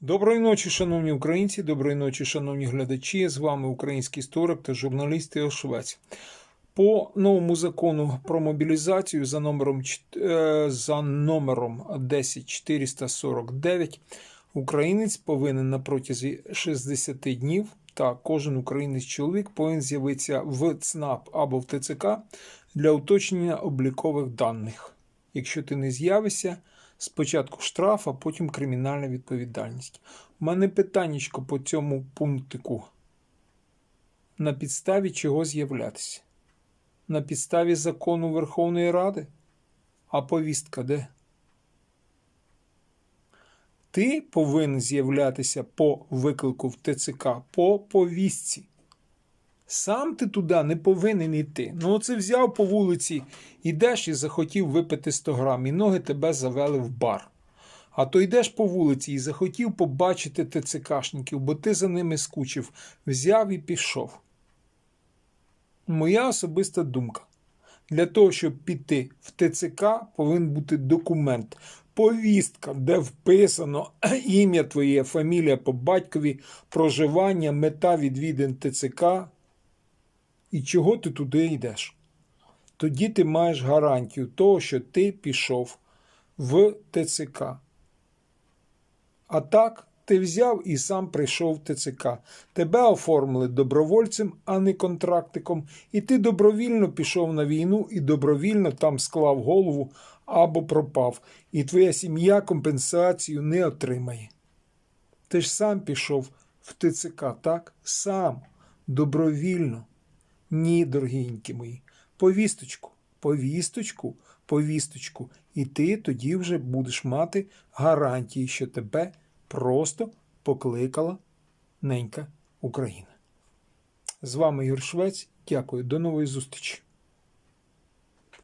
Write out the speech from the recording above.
Доброї ночі, шановні українці, доброї ночі, шановні глядачі. З вами український історик та журналіст Іо Швець. По новому закону про мобілізацію за номером, е, за номером 10449 українець повинен на протязі 60 днів та кожен українець чоловік повинен з'явитися в ЦНАП або в ТЦК для уточнення облікових даних. Якщо ти не з'явишся, спочатку штраф, а потім кримінальна відповідальність. У мене питаннячко по цьому пунктику. На підставі чого з'являтися? На підставі закону Верховної Ради? А повістка де? Ти повинен з'являтися по виклику в ТЦК по повістці. Сам ти туди не повинен йти. Ну, оце взяв по вулиці, ідеш і захотів випити 100 грам, і ноги тебе завели в бар. А то йдеш по вулиці і захотів побачити ТЦКшників, бо ти за ними скучив, взяв і пішов. Моя особиста думка. Для того, щоб піти в ТЦК, повинен бути документ, повістка, де вписано ім'я твоє, фамілія по батькові, проживання, мета відвідин ТЦК і чого ти туди йдеш. Тоді ти маєш гарантію того, що ти пішов в ТЦК. А так, ти взяв і сам прийшов в ТЦК. Тебе оформили добровольцем, а не контрактиком, і ти добровільно пішов на війну і добровільно там склав голову або пропав, і твоя сім'я компенсацію не отримає. Ти ж сам пішов в ТЦК, так? Сам, добровільно. Ні, дорогенькі мої. Повісточку, повісточку, повісточку. І ти тоді вже будеш мати гарантії, що тебе просто покликала ненька Україна. З вами Юр Швець. Дякую, до нової зустрічі.